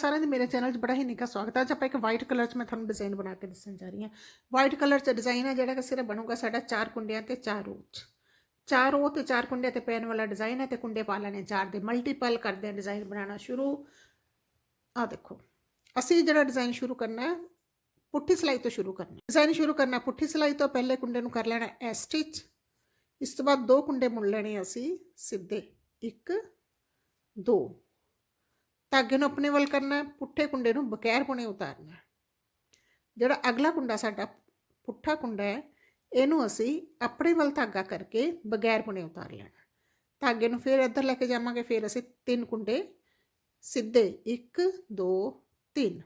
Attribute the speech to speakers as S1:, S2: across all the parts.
S1: ਸਾਰਿਆਂ ਦੇ ਮੇਰੇ ਚੈਨਲ 'ਚ ਬੜਾ ਹੀ ਨਿੱਘਾ ਸਵਾਗਤ ਹੈ। ਅੱਜ ਆਪਾਂ ਇੱਕ ਵਾਈਟ ਕਲਰ 'ਚ ਮੈਂ ਤੁਹਾਨੂੰ ਡਿਜ਼ਾਈਨ ਬਣਾ ਕੇ ਦੱਸਣ ਜਾ ਰਹੀ ਹਾਂ। ਵਾਈਟ ਕਲਰ 'ਚ ਡਿਜ਼ਾਈਨ ਹੈ ਜਿਹੜਾ ਕਿ ਸਿਰਫ ਬਣੂਗਾ ਸਾਡਾ ਚਾਰ ਕੁੰਡਿਆਂ ਤੇ ਚਾਰ ਰੋ 'ਚ ਚਾਰ ਰੋ ਤੇ ਚਾਰ ਕੁੰਡਿਆਂ ਤੇ ਪੈਣ ਵਾਲਾ ਡਿਜ਼ਾਈਨ ਹੈ ਤੇ ਕੁੰਡੇ ਪਾ ਲੈਣੇ ਚਾਰ ਦੇ। ਮਲਟੀਪਲ ਕਰਦੇ ਹਾਂ ਡਿਜ਼ਾਈਨ ਬਣਾਉਣਾ ਸ਼ੁਰੂ। ਆ ਦੇਖੋ, ਅਸੀਂ ਜਿਹੜਾ ਡਿਜ਼ਾਈਨ ਸ਼ੁਰੂ ਕਰਨਾ ਹੈ, ਪੁੱਠੀ ਸਿਲਾਈ ਤੋਂ ਸ਼ੁਰੂ ਕਰਨਾ ਡਿਜ਼ਾਈਨ ਸ਼ੁਰੂ ਕਰਨਾ ਪੁੱਠੀ ਸਿਲਾਈ ਤੋਂ ਪਹਿਲੇ ਕੁੰਡੇ ਨੂੰ ਕਰ ਲੈਣਾ ਐ ਸਟਿਚ ਇਸ ਤੋਂ ਬਾਅਦ ਦੋ ਕੁੰਡੇ ਮੁੜ ਲੈਣੇ ਅਸੀਂ, ਸਿੱਧੇ ਇੱਕ, ਦੋ। ਧਾਗੇ ਨੂੰ ਆਪਣੇ ਵੱਲ ਕਰਨਾ ਪੁੱਠੇ ਕੁੰਡੇ ਨੂੰ ਬਕੈਰ ਪੁਣੇ ਉਤਾਰਨਾ ਜਿਹੜਾ ਅਗਲਾ ਕੁੰਡਾ ਸਾਡਾ ਪੁੱਠਾ ਕੁੰਡਾ ਹੈ, ਇਹਨੂੰ ਅਸੀਂ ਆਪਣੇ ਵੱਲ ਧਾਗਾ ਕਰਕੇ ਬਗੈਰ ਪੁਣੇ ਉਤਾਰ ਲੈਣਾ ਧਾਗੇ ਨੂੰ ਫਿਰ ਇੱਧਰ ਲੈ ਕੇ ਜਾਵਾਂਗੇ, ਫਿਰ ਅਸੀਂ ਤਿੰਨ ਕੁੰਡੇ ਸਿੱਧੇ 1 2 3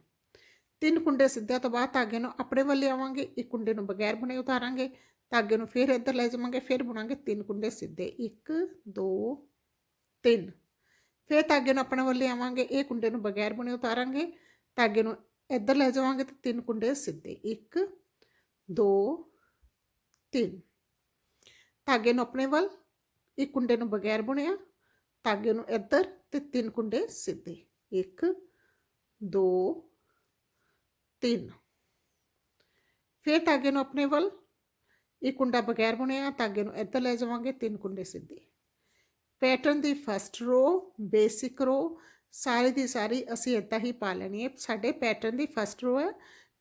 S1: ਤਿੰਨ ਕੁੰਡੇ ਸਿੱਧਿਆਂ ਤੋਂ ਬਾਅਦ ਧਾਗੇ ਨੂੰ ਆਪਣੇ ਵੱਲ ਲਿਆਵਾਂਗੇ ਇੱਕ ਕੁੰਡੇ ਨੂੰ ਬਗੈਰ ਬੁਣੇ ਉਤਾਰਾਂਗੇ। ਧਾਗੇ ਨੂੰ ਫਿਰ ਇੱਧਰ ਲੈ ਜਾਵਾਂਗੇ, ਫਿਰ ਬੁਣਾਂਗੇ ਤਿੰਨ ਕੁੰਡੇ ਸਿੱਧੇ 1 2 3 ਫਿਰ ਧਾਗੇ ਨੂੰ ਆਪਣੇ ਵੱਲ ਆਵਾਂਗੇ, ਇਹ ਕੁੰਡੇ ਨੂੰ ਬਗੈਰ ਬੁਣੇ ਉਤਾਰਾਂਗੇ। ਧਾਗੇ ਨੂੰ ਇੱਧਰ ਲੈ ਜਾਵਾਂਗੇ ਤੇ ਤਿੰਨ ਕੁੰਡੇ ਸਿੱਧੇ। 1 2 3 ਧਾਗੇ ਨੂੰ ਆਪਣੇ ਵੱਲ ਇੱਕ ਕੁੰਡੇ ਨੂੰ ਬਗੈਰ ਬੁਣਿਆ ਧਾਗੇ ਨੂੰ ਇੱਧਰ ਤੇ ਤਿੰਨ ਕੁੰਡੇ ਸਿੱਧੇ। 1 2 3 ਫਿਰ ਧਾਗੇ ਨੂੰ ਆਪਣੇ ਵੱਲ ਇੱਕ ਕੁੰਡਾ ਬਗੈਰ ਬੁਣਿਆ ਧਾਗੇ ਨੂੰ ਇੱਧਰ ਲੈ ਜਾਵਾਂਗੇ, ਤਿੰਨ ਕੁੰਡੇ ਸਿੱਧੇ। ਪੈਟਰਨ ਦੀ ਫਸਟ ਰੋ ਬੇਸਿਕ ਰੋ ਸਾਰੇ ਦੀ ਸਾਰੀ ਅਸੀਂ ਇੱਦਾਂ ਹੀ ਪਾ ਲੈਣੀ ਹੈ। ਸਾਡੇ ਪੈਟਰਨ ਦੀ ਫਸਟ ਰੋ ਹੈ,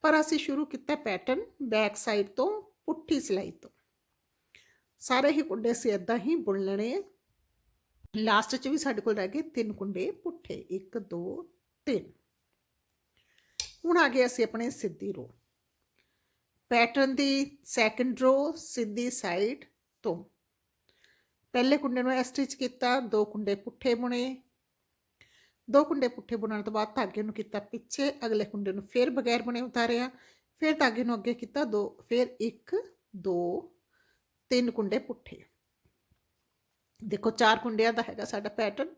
S1: ਪਰ ਅਸੀਂ ਸ਼ੁਰੂ ਕੀਤਾ ਪੈਟਰਨ ਬੈਕ ਸਾਈਡ ਤੋਂ, ਪੁੱਠੀ ਸਿਲਾਈ ਤੋਂ। ਸਾਰੇ ਹੀ ਕੁੰਡੇ ਅਸੀਂ ਇੱਦਾਂ ਹੀ ਬੁਣ ਲੈਣੇ ਹੈ। ਲਾਸਟ 'ਚ ਵੀ ਸਾਡੇ ਕੋਲ ਰਹਿ ਗਏ ਤਿੰਨ ਕੁੰਡੇ ਪੁੱਠੇ 1 2 3 ਹੁਣ ਆ ਗਏ ਅਸੀਂ ਆਪਣੇ ਸਿੱਧੀ ਰੋ ਪੈਟਰਨ ਦੀ ਸੈਕੰਡ ਰੋ ਸਿੱਧੀ ਸਾਈਡ ਤੋਂ। ਪਹਿਲੇ ਕੁੰਡੇ ਨੂੰ ਇਹ ਸਟਿਚ ਕੀਤਾ, ਦੋ ਕੁੰਡੇ ਪੁੱਠੇ ਬੁਣੇ। ਦੋ ਕੁੰਡੇ ਪੁੱਠੇ ਬੁਣਨ ਤੋਂ ਬਾਅਦ ਧਾਗੇ ਨੂੰ ਕੀਤਾ ਪਿੱਛੇ, ਅਗਲੇ ਕੁੰਡੇ ਨੂੰ ਫਿਰ ਬਗੈਰ ਬੁਣੇ ਉਤਾਰਿਆ। ਫਿਰ ਧਾਗੇ ਨੂੰ ਅੱਗੇ ਕੀਤਾ ਦੋ, ਫਿਰ 1 2 ਤਿੰਨ ਕੁੰਡੇ ਪੁੱਠੇ। ਦੇਖੋ, ਚਾਰ ਕੁੰਡਿਆਂ ਦਾ ਹੈਗਾ ਸਾਡਾ ਪੈਟਰਨ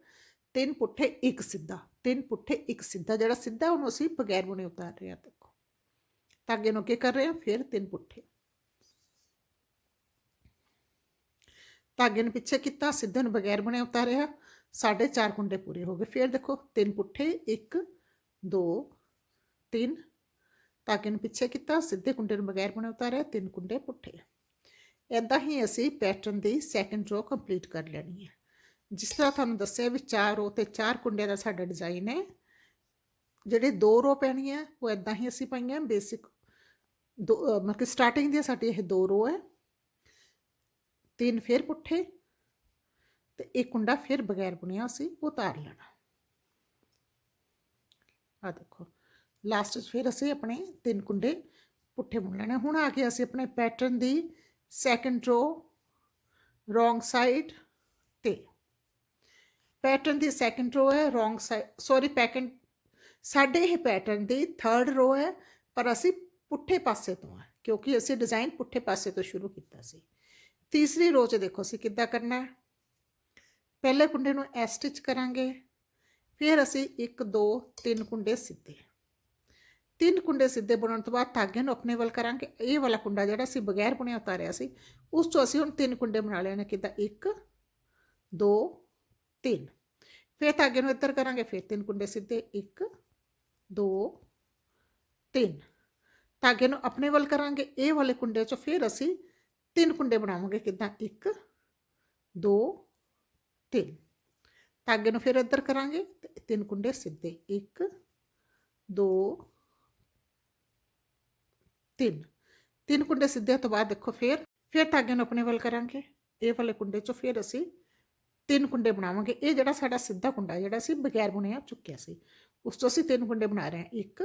S1: ਤਿੰਨ ਪੁੱਠੇ, ਇੱਕ ਸਿੱਧਾ। ਤਿੰਨ ਪੁੱਠੇ, ਇੱਕ ਸਿੱਧਾ। ਜਿਹੜਾ ਸਿੱਧਾ, ਉਹਨੂੰ ਅਸੀਂ ਬਗੈਰ ਬੁਣੇ ਉਤਾਰ ਰਹੇ ਹਾਂ, ਦੇਖੋ। ਧਾਗੇ ਨੂੰ ਅੱਗੇ ਕਰ ਰਹੇ ਹਾਂ, ਫਿਰ ਤਿੰਨ ਪੁੱਠੇ। ਧਾਗੇ ਨੂੰ ਪਿੱਛੇ ਕੀਤਾ, ਸਿੱਧੇ ਨੂੰ ਬਗੈਰ ਬੁਣੇ ਉਤਾਰਿਆ। ਸਾਢੇ ਚਾਰ ਕੁੰਡੇ ਪੂਰੇ ਹੋ ਗਏ। ਫਿਰ ਦੇਖੋ, ਤਿੰਨ ਪੁੱਠੇ 1 2 3 ਧਾਗੇ ਨੂੰ ਪਿੱਛੇ ਕੀਤਾ, ਸਿੱਧੇ ਕੁੰਡੇ ਨੂੰ ਬਗੈਰ ਬੁਣੇ ਉਤਾਰਿਆ, ਤਿੰਨ ਕੁੰਡੇ ਪੁੱਠੇ। ਇਦਾਂ ਹੀ ਅਸੀਂ ਪੈਟਰਨ ਦੀ ਸੈਕੰਡ ਰੋ ਕੰਪਲੀਟ ਕਰ ਲੈਣੀ ਹੈ। ਜਿਸ ਤਰ੍ਹਾਂ ਤੁਹਾਨੂੰ ਦੱਸਿਆ ਵੀ ਚਾਰ ਰੋ ਤੇ ਚਾਰ ਕੁੰਡਿਆਂ ਦਾ ਸਾਡਾ ਡਿਜ਼ਾਈਨ ਹੈ, ਜਿਹੜੇ ਦੋ ਰੋ ਪੈਣੀਆਂ, ਉਹ ਇਦਾਂ ਹੀ ਅਸੀਂ ਪਾਈਆਂ। ਬੇਸਿਕ ਦੋ ਮਤਲਬ ਕਿ ਸਟਾਰਟਿੰਗ ਦੀ ਸਾਡੀ ਇਹ ਦੋ ਰੋ ਹੈ। ਤਿੰਨ ਫਿਰ ਪੁੱਠੇ ਤੇ ਇੱਕ ਕੁੰਡਾ ਫਿਰ ਬਗੈਰ ਬੁਣਿਆ ਅਸੀਂ ਉਤਾਰ ਲੈਣਾ। ਆ ਦੇਖੋ ਲਾਸਟ 'ਚ ਫਿਰ ਅਸੀਂ ਆਪਣੇ ਤਿੰਨ ਕੁੰਡੇ ਪੁੱਠੇ ਬੁਣ ਲੈਣੇ। ਹੁਣ ਆ ਕੇ ਅਸੀਂ ਆਪਣੇ ਪੈਟਰਨ ਦੀ ਸੈਕੰਡ ਰੋ ਰੋਂਗ ਸਾਈਡ ਤੇ ਪੈਟਰਨ ਦੀ ਸੈਕੰਡ ਰੋ ਹੈ ਰੋਂਗ ਸਾਈਡ ਸੌਰੀ ਪੈਕਨ ਸਾਡੇ ਇਹ ਪੈਟਰਨ ਦੀ ਥਰਡ ਰੋ ਹੈ, ਪਰ ਅਸੀਂ ਪੁੱਠੇ ਪਾਸੇ ਤੋਂ ਹੈ, ਕਿਉਂਕਿ ਅਸੀਂ ਡਿਜ਼ਾਈਨ ਪੁੱਠੇ ਪਾਸੇ ਤੋਂ ਸ਼ੁਰੂ ਕੀਤਾ ਸੀ। ਤੀਸਰੀ ਰੋ 'ਚ ਦੇਖੋ ਅਸੀਂ ਕਿੱਦਾਂ ਕਰਨਾ ਹੈ। ਪਹਿਲੇ ਕੁੰਡੇ ਨੂੰ ਐ ਸਟਿਚ ਕਰਾਂਗੇ, ਫਿਰ ਅਸੀਂ 1 2 3 ਕੁੰਡੇ ਸਿੱਧੇ। ਤਿੰਨ ਕੁੰਡੇ ਸਿੱਧੇ ਬਣਾਉਣ ਤੋਂ ਬਾਅਦ ਧਾਗੇ ਨੂੰ ਆਪਣੇ ਵੱਲ ਕਰਾਂਗੇ। ਇਹ ਵਾਲਾ ਕੁੰਡਾ ਜਿਹੜਾ ਅਸੀਂ ਬਗੈਰ ਬੁਣਿਆ ਉਤਾਰਿਆ ਸੀ, ਉਸ ਤੋਂ ਅਸੀਂ ਹੁਣ ਤਿੰਨ ਕੁੰਡੇ ਬਣਾ ਲਏ ਨੇ ਕਿੱਦਾਂ? 1 2 3 ਫਿਰ ਧਾਗੇ ਨੂੰ ਇੱਧਰ ਕਰਾਂਗੇ, ਫਿਰ ਤਿੰਨ ਕੁੰਡੇ ਸਿੱਧੇ। 1 2 3 ਧਾਗੇ ਨੂੰ ਆਪਣੇ ਵੱਲ ਕਰਾਂਗੇ, ਇਹ ਵਾਲੇ ਕੁੰਡੇ ਚੋਂ ਫਿਰ ਅਸੀਂ ਤਿੰਨ ਕੁੰਡੇ ਬਣਾਵਾਂਗੇ ਕਿੱਦਾਂ? 1 2 3 ਧਾਗੇ ਨੂੰ ਫਿਰ ਇੱਧਰ ਕਰਾਂਗੇ ਤਿੰਨ ਕੁੰਡੇ ਸਿੱਧੇ। 1 2 3 ਤਿੰਨ ਕੁੰਡੇ ਸਿੱਧੇ ਤੋਂ ਬਾਅਦ ਦੇਖੋ ਫਿਰ ਫਿਰ ਧਾਗੇ ਨੂੰ ਆਪਣੇ ਵੱਲ ਕਰਾਂਗੇ। ਇਹ ਵਾਲੇ ਕੁੰਡੇ ਚੋਂ ਫਿਰ ਅਸੀਂ ਤਿੰਨ ਕੁੰਡੇ ਬਣਾਵਾਂਗੇ। ਇਹ ਜਿਹੜਾ ਸਾਡਾ ਸਿੱਧਾ ਕੁੰਡਾ ਜਿਹੜਾ ਸੀ ਬਗੈਰ ਬੁਣਿਆ ਚੁੱਕਿਆ ਸੀ, ਉਸ ਤੋਂ ਅਸੀਂ ਤਿੰਨ ਕੁੰਡੇ ਬਣਾ ਰਹੇ ਹਾਂ। 1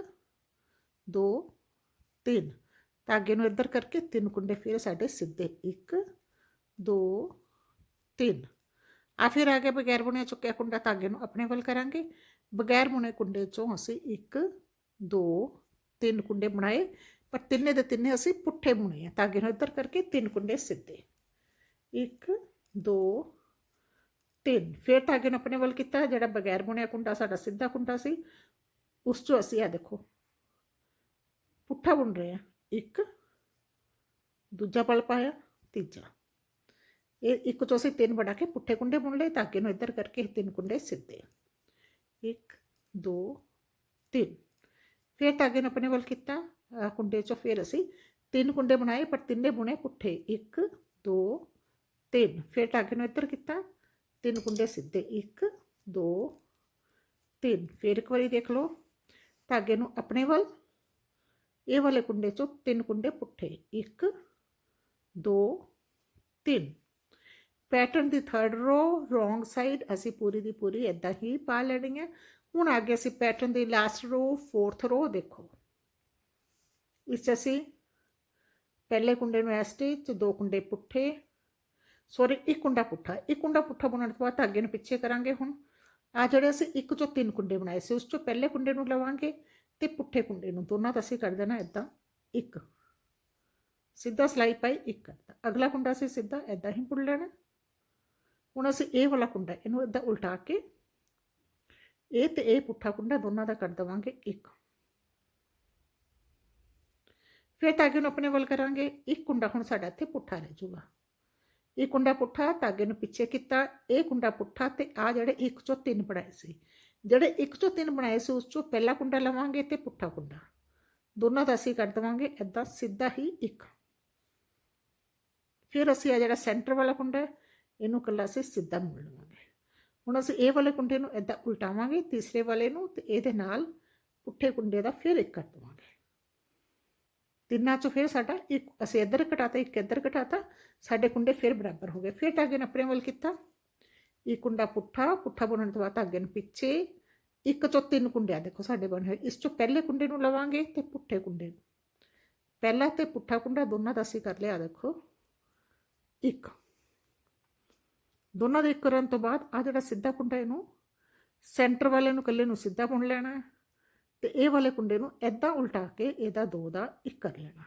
S1: 2 3 ਧਾਗੇ ਨੂੰ ਇੱਧਰ ਕਰਕੇ ਤਿੰਨ ਕੁੰਡੇ ਫਿਰ ਸਾਡੇ ਸਿੱਧੇ 1 2 3 ਆ ਫਿਰ ਆ ਕੇ ਬਗੈਰ ਬੁਣਿਆ ਚੁੱਕਿਆ ਕੁੰਡਾ ਧਾਗੇ ਨੂੰ ਆਪਣੇ ਵੱਲ ਕਰਾਂਗੇ। ਬਗੈਰ ਬੁਣੇ ਕੁੰਡੇ ਚੋਂ ਅਸੀਂ 1 2 3 ਕੁੰਡੇ ਬਣਾਏ। ਪਰ ਤਿੰਨੇ ਦੇ ਤਿੰਨੇ ਅਸੀਂ ਪੁੱਠੇ ਬੁਣੇ ਆ। ਧਾਗੇ ਨੂੰ ਇੱਧਰ ਕਰਕੇ ਤਿੰਨ ਕੁੰਡੇ ਸਿੱਧੇ। 1 2 3 ਫਿਰ ਧਾਗੇ ਨੂੰ ਆਪਣੇ ਵੱਲ ਕੀਤਾ, ਜਿਹੜਾ ਬਗੈਰ ਬੁਣਿਆ ਕੁੰਡਾ ਸਾਡਾ ਸਿੱਧਾ ਕੁੰਡਾ ਸੀ। ਉਸ ਚੋਂ ਅਸੀਂ ਆ ਦੇਖੋ, ਪੁੱਠਾ ਬੁਣ ਰਹੇ ਆ। ਇੱਕ, ਦੂਜਾ ਪਲ ਪਾਇਆ, ਤੀਜਾ। ਇਹ ਇੱਕ ਚੋਂ ਅਸੀਂ ਤਿੰਨ ਬਣਾ ਕੇ ਪੁੱਠੇ ਕੁੰਡੇ ਬੁਣ ਲਏ ਧਾਗੇ ਨੂੰ ਇੱਧਰ ਕਰਕੇ ਤਿੰਨ ਕੁੰਡੇ ਸਿੱਧੇ 1 2 ਤਿੰਨ। ਫਿਰ ਧਾਗੇ ਨੂੰ ਆਪਣੇ ਵੱਲ ਕੀਤਾ ਕੁੰਡੇ ਚੋਂ ਫਿਰ ਅਸੀਂ ਤਿੰਨ ਕੁੰਡੇ ਬਣਾਏ, ਪਰ ਤਿੰਨੇ ਬੁਣੇ ਪੁੱਠੇ। 1 2 3 ਫਿਰ ਧਾਗੇ ਨੂੰ ਇੱਧਰ ਕੀਤਾ, ਤਿੰਨ ਕੁੰਡੇ ਸਿੱਧੇ। 1 2 3 ਫਿਰ ਇੱਕ ਵਾਰੀ ਦੇਖ ਲਓ ਧਾਗੇ ਨੂੰ ਆਪਣੇ ਵੱਲ ਇਹ ਵਾਲੇ ਕੁੰਡੇ ਚੋਂ ਤਿੰਨ ਕੁੰਡੇ ਪੁੱਠੇ 1 2 3 ਪੈਟਰਨ ਦੀ ਥਰਡ ਰੋ ਰੋਂਗ ਸਾਈਡ ਅਸੀਂ ਪੂਰੀ ਦੀ ਪੂਰੀ ਇਦਾਂ ਹੀ ਪਾ ਲੈਣੀ ਹੈ। ਹੁਣ ਅੱਗੇ ਅਸੀਂ ਪੈਟਰਨ ਦੀ ਲਾਸਟ ਰੋ ਫੋਰਥ ਰੋ ਦੇਖੋ। ਇਸ 'ਚ ਅਸੀਂ ਪਹਿਲੇ ਕੁੰਡੇ ਨੂੰ ਇਸ ਸਟੇਜ 'ਚ, ਦੋ ਕੁੰਡੇ ਪੁੱਠੇ ਸੋਰੀ ਇੱਕ ਕੁੰਡਾ ਪੁੱਠਾ। ਇੱਕ ਕੁੰਡਾ ਪੁੱਠਾ ਬੁਣਨ ਤੋਂ ਬਾਅਦ ਧਾਗੇ ਨੂੰ ਪਿੱਛੇ ਕਰਾਂਗੇ ਹੁਣ। ਆ ਜਿਹੜੇ ਅਸੀਂ ਇੱਕ ਚੋਂ ਤਿੰਨ ਕੁੰਡੇ ਬਣਾਏ ਸੀ, ਉਸ ਚੋਂ ਪਹਿਲੇ ਕੁੰਡੇ ਨੂੰ ਲਵਾਂਗੇ। ਤੇ ਪੁੱਠੇ ਕੁੰਡੇ ਨੂੰ, ਦੋਨਾਂ ਦਾ ਅਸੀਂ ਕਰ ਦੇਣਾ ਇਦਾਂ ਇੱਕ। ਸਿੱਧਾ ਸਲਾਈ ਪਾਈ, ਇੱਕ ਕਰਤਾ। ਅਗਲਾ ਕੁੰਡਾ ਅਸੀਂ ਸਿੱਧਾ ਇਦਾਂ ਹੀ ਬੁਣ ਲੈਣਾ। ਹੁਣ ਅਸੀਂ ਇਹ ਵਾਲਾ ਕੁੰਡਾ, ਇਹਨੂੰ ਇਦਾਂ ਉਲਟਾ ਕੇ, ਇਹ ਤੇ ਇਹ ਪੁੱਠਾ ਕੁੰਡਾ ਦੋਨਾਂ ਦਾ ਕਰ ਦੇਵਾਂਗੇ, ਇੱਕ। ਫਿਰ ਧਾਗੇ ਨੂੰ ਆਪਣੇ ਵੱਲ ਕਰਾਂਗੇ। ਇੱਕ ਕੁੰਡਾ ਹੁਣ ਸਾਡਾ ਇੱਥੇ ਪੁੱਠਾ ਰਹਿ ਜਾਊਗਾ। ਇਹ ਕੁੰਡਾ ਪੁੱਠਾ, ਧਾਗੇ ਨੂੰ ਪਿੱਛੇ ਕੀਤਾ, ਇਹ ਕੁੰਡਾ ਪੁੱਠਾ ਤੇ ਆ ਜਿਹੜੇ ਇੱਕ ਚੋਂ ਤਿੰਨ ਬਣਾਏ ਸੀ। ਜਿਹੜੇ ਇੱਕ ਚੋਂ ਤਿੰਨ ਬਣਾਏ ਸੀ, ਉਸ ਚੋਂ ਪਹਿਲਾ ਕੁੰਡਾ ਲਵਾਂਗੇ ਤੇ ਪੁੱਠਾ ਕੁੰਡਾ। ਦੋਨਾਂ ਦਾ ਅਸੀਂ ਕਰ ਦੇਵਾਂਗੇ ਇਦਾਂ ਸਿੱਧਾ ਹੀ ਇੱਕ। ਫਿਰ ਅਸੀਂ ਆ ਜਿਹੜਾ ਸੈਂਟਰ ਵਾਲਾ ਕੁੰਡਾ ਇਹਨੂੰ ਕੱਲਾ ਅਸੀਂ ਸਿੱਧਾ ਮੋੜ ਲਵਾਂਗੇ। ਹੁਣ ਅਸੀਂ ਇਹ ਵਾਲੇ ਕੁੰਡੇ ਨੂੰ ਇਦਾਂ ਉਲਟਾਵਾਂਗੇ, ਤੀਸਰੇ ਵਾਲੇ ਨੂੰ ਤੇ ਇਹਦੇ ਨਾਲ ਪੁੱਠੇ ਕੁੰਡੇ ਦਾ ਫਿਰ ਇੱਕ ਕਰ ਦੇਵਾਂਗੇ। ਤਿੰਨਾਂ ਚੋਂ ਫਿਰ ਸਾਡਾ ਇੱਕ, ਅਸੀਂ ਇੱਧਰ ਘਟਾਤਾ, ਇੱਕ ਇੱਧਰ ਘਟਾਤਾ, ਸਾਡੇ ਕੁੰਡੇ ਫਿਰ ਬਰਾਬਰ ਹੋ ਗਏ। ਫਿਰ ਧਾਗੇ ਨੂੰ ਆਪਣੇ ਵੱਲ ਕੀਤਾ। ਇਹ ਕੁੰਡਾ ਪੁੱਠਾ ਪੁੱਠਾ ਬੁਣਨ ਤੋਂ ਬਾਅਦ ਧਾਗੇ ਨੂੰ ਪਿੱਛੇ ਇੱਕ ਚੋਂ ਤਿੰਨ ਕੁੰਡੇ ਆ ਦੇਖੋ ਸਾਡੇ ਬਣੇ ਹੋਏ, ਇਸ ਚੋਂ ਪਹਿਲੇ ਕੁੰਡੇ ਨੂੰ ਲਵਾਂਗੇ ਤੇ ਪੁੱਠੇ ਕੁੰਡੇ ਨੂੰ। ਪਹਿਲਾ ਤੇ ਪੁੱਠਾ ਕੁੰਡਾ ਦੋਨਾਂ ਦਾ ਅਸੀਂ ਕਰ ਲਿਆ, ਦੇਖੋ। ਇੱਕ। ਦੋਨਾਂ ਦੇ ਇੱਕ ਕਰਨ ਤੋਂ ਬਾਅਦ ਆ ਜਿਹੜਾ ਸਿੱਧਾ ਕੁੰਡਾ ਇਹਨੂੰ, ਸੈਂਟਰ ਵਾਲੇ ਨੂੰ, ਇਕੱਲੇ ਨੂੰ ਸਿੱਧਾ ਬੁਣ ਲੈਣਾ ਹੈ ਤੇ ਇਹ ਵਾਲੇ ਕੁੰਡੇ ਨੂੰ ਐਦਾਂ ਉਲਟਾ ਕੇ ਇਹਦਾ ਦੋ ਦਾ ਇੱਕ ਕਰ ਲੈਣਾ।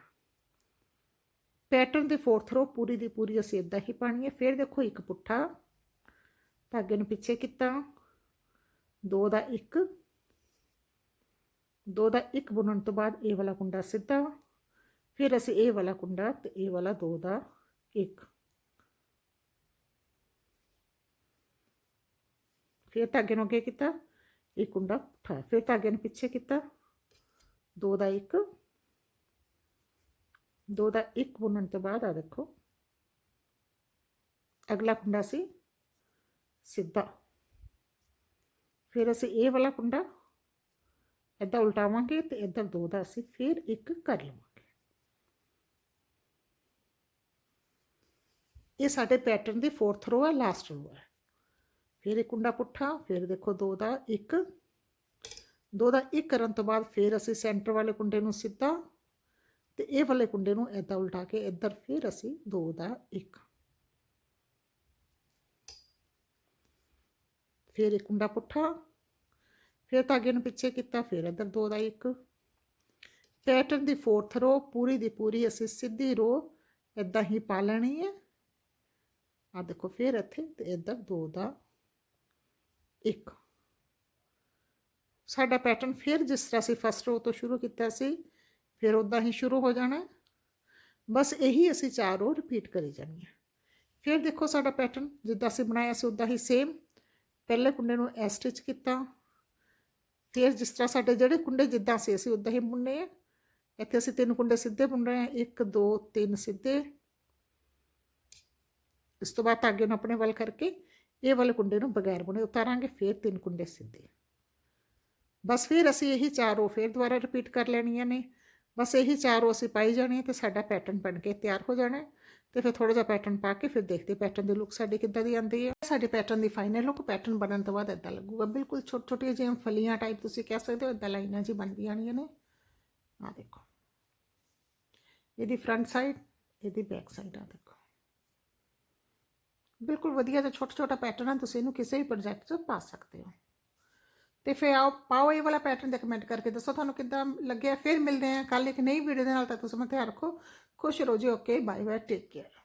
S1: ਪੈਟਰਨ ਦੀ ਫੋਰਥ ਰੋ ਪੂਰੀ ਦੀ ਪੂਰੀ ਅਸੀਂ ਇਦਾਂ ਹੀ ਪਾਣੀ ਹੈ, ਫਿਰ ਦੇਖੋ ਇੱਕ ਪੁੱਠਾ ਧਾਗੇ ਨੂੰ ਪਿੱਛੇ ਕੀਤਾ। ਦੋ ਦਾ ਇੱਕ। ਦੋ ਦਾ ਇੱਕ ਬੁਣਨ ਤੋਂ ਬਾਅਦ ਇਹ ਵਾਲਾ ਕੁੰਡਾ ਸਿੱਧਾ। ਫਿਰ ਅਸੀਂ ਇਹ ਵਾਲਾ ਕੁੰਡਾ ਤੇ ਇਹ ਵਾਲਾ ਦੋ ਦਾ ਇੱਕ। ਫਿਰ ਧਾਗੇ ਨੂੰ ਅੱਗੇ ਕੀਤਾ। ਇਹ ਕੁੰਡਾ ਪੁੱਠਾ ਫਿਰ ਧਾਗੇ ਨੂੰ ਪਿੱਛੇ ਕੀਤਾ। ਦੋ ਦਾ ਇੱਕ। ਦੋ ਦਾ ਇੱਕ ਬੁਣਨ ਤੋਂ ਬਾਅਦ ਆ ਦੇਖੋ। ਅਗਲਾ ਕੁੰਡਾ ਸੀ। ਸਿੱਧਾ। ਫਿਰ ਅਸੀਂ ਇਹ ਵਾਲਾ ਕੁੰਡਾ ਇੱਦਾਂ ਉਲਟਾਵਾਂਗੇ ਤੇ ਇੱਧਰ ਦੋ ਦਾ ਅਸੀਂ ਫਿਰ ਇੱਕ ਕਰ ਲਵਾਂਗੇ। ਇਹ ਸਾਡੇ ਪੈਟਰਨ ਦੀ ਫੋਰਥ ਰੋ ਹੈ ਲਾਸਟ ਰੋ ਹੈ ਫਿਰ ਇਹ ਕੁੰਡਾ ਪੁੱਠਾ, ਫਿਰ ਦੇਖੋ ਦੋ ਦਾ ਇੱਕ। ਦੋ ਦਾ ਇੱਕ ਕਰਨ ਤੋਂ ਬਾਅਦ ਫਿਰ ਅਸੀਂ ਸੈਂਟਰ ਵਾਲੇ ਕੁੰਡੇ ਨੂੰ ਸਿੱਧਾ ਤੇ ਇਹ ਵਾਲੇ ਕੁੰਡੇ ਨੂੰ ਏਦਾਂ ਉਲਟਾ ਕੇ ਇੱਧਰ ਫਿਰ ਅਸੀਂ ਦੋ ਦਾ ਇੱਕ। ਫਿਰ ਇੱਕ ਕੁੰਡਾ ਪੁੱਠਾ, ਫਿਰ ਧਾਗੇ ਨੂੰ ਪਿੱਛੇ ਕੀਤਾ, ਫਿਰ ਇੱਧਰ ਦੋ ਦਾ ਇੱਕ। ਪੈਟਰਨ ਦੀ ਫੋਰਥ ਰੋ ਪੂਰੀ ਦੀ ਪੂਰੀ ਅਸੀਂ ਸਿੱਧੀ ਰੋ ਇਦਾਂ ਹੀ ਪਾ ਲੈਣੀ ਹੈ। ਆ ਦੇਖੋ ਫਿਰ ਇੱਥੇ ਤੇ ਇੱਧਰ ਦੋ ਦਾ ਇੱਕ। ਸਾਡਾ ਪੈਟਰਨ ਫਿਰ ਜਿਸ ਤਰ੍ਹਾਂ ਅਸੀਂ ਫਸਟ ਰੋ ਤੋਂ ਸ਼ੁਰੂ ਕੀਤਾ ਸੀ, ਫਿਰ ਉਦਾਂ ਹੀ ਸ਼ੁਰੂ ਹੋ ਜਾਣਾ। ਬਸ ਇਹੀ ਅਸੀਂ ਚਾਰ ਰੋ ਰਿਪੀਟ ਕਰੀ ਜਾਣੀ ਹੈ। ਫਿਰ ਦੇਖੋ ਸਾਡਾ ਪੈਟਰਨ ਜਿੱਦਾਂ ਅਸੀਂ ਬਣਾਇਆ ਸੀ ਉਦਾਂ ਹੀ ਸੇਮ ਪਹਿਲੇ ਕੁੰਡੇ ਨੂੰ ਐ ਸਟਿਚ ਕੀਤਾ। ਫਿਰ ਜਿਸ ਤਰ੍ਹਾਂ ਸਾਡੇ ਜਿਹੜੇ ਕੁੰਡੇ ਜਿੱਦਾਂ ਸੀ, ਅਸੀਂ ਉਦਾਂ ਹੀ ਬੁਣਨੇ ਆ। ਇੱਥੇ ਅਸੀਂ ਤਿੰਨ ਕੁੰਡੇ ਸਿੱਧੇ ਬੁਣ ਰਹੇ ਹਾਂ। 1 2 3 ਸਿੱਧੇ। ਇਸ ਤੋਂ ਬਾਅਦ ਧਾਗੇ ਨੂੰ ਆਪਣੇ ਵੱਲ ਕਰਕੇ ਇਹ ਵਾਲੇ ਕੁੰਡੇ ਨੂੰ ਬਗੈਰ ਬੁਣੇ ਉਤਾਰਾਂਗੇ, ਫਿਰ ਤਿੰਨ ਕੁੰਡੇ ਸਿੱਧੇ। ਬਸ ਫਿਰ ਅਸੀਂ ਇਹੀ ਚਾਰ ਰੋ ਫਿਰ ਦੁਬਾਰਾ ਰਿਪੀਟ ਕਰ ਲੈਣੀਆਂ ਨੇ। ਬਸ ਇਹੀ ਚਾਰ ਰੋ ਅਸੀਂ ਪਾਈ ਜਾਣੀ ਹੈ ਤੇ ਸਾਡਾ ਪੈਟਰਨ ਬਣ ਕੇ ਤਿਆਰ ਹੋ ਜਾਣਾ। ਤੇ ਫਿਰ ਥੋੜਾ ਜਿਹਾ ਪੈਟਰਨ ਪਾ ਕੇ ਫਿਰ ਦੇਖਦੇ ਪੈਟਰਨ ਦੀ ਲੁੱਕ ਸਾਡੀ ਕਿੱਦਾਂ ਦੀ ਆਉਂਦੀ ਹੈ। ਸਾਡੇ ਪੈਟਰਨ ਦੀ ਫਾਈਨਲ ਲੁੱਕ ਪੈਟਰਨ ਬਣਨ ਤੋਂ ਬਾਅਦ ਇਦਾਂ ਲੱਗੂਗਾ। ਬਿਲਕੁਲ ਛੋਟੇ ਛੋਟੀਆਂ ਜਿਹੀਆਂ ਫਲੀਆਂ ਟਾਈਪ ਤੁਸੀਂ ਕਹਿ ਸਕਦੇ ਹੋ ਇਦਾਂ ਲਾਈਨਾਂ ਜੀ ਬਣਦੀਆਂ ਆਣੀਆਂ ਨੇ। ਆ ਦੇਖੋ। ਇਹਦੀ ਫਰੰਟ ਸਾਈਡ ਇਹਦੀ ਬੈਕ ਸਾਈਡ ਆ ਦੇਖੋ। ਬਿਲਕੁਲ ਵਧੀਆ ਜਿਹਾ ਛੋਟਾ ਛੋਟਾ ਪੈਟਰਨ ਆ, ਤੁਸੀਂ ਇਹਨੂੰ ਕਿਸੇ ਵੀ ਪ੍ਰੋਜੈਕਟ 'ਚ ਪਾ ਸਕਦੇ ਹੋ। ਤੇ ਫਿਰ ਆਓ, ਪਾਓ ਇਹ ਵਾਲਾ ਪੈਟਰਨ ਦੇ ਕਮੈਂਟ ਕਰਕੇ ਦੱਸੋ ਤੁਹਾਨੂੰ ਕਿੱਦਾਂ ਲੱਗਿਆ। ਫਿਰ ਮਿਲਦੇ ਹਾਂ ਕੱਲ ਇੱਕ ਨਈ ਵੀਡੀਓ ਦੇ ਨਾਲ ਤਾਂ ਤੁਸੀਂ ਮੈਂ ਧਿਆਨ ਰੱਖੋ। ਖੁਸ਼ ਰਹੋ ਜੀ okay bye bye take care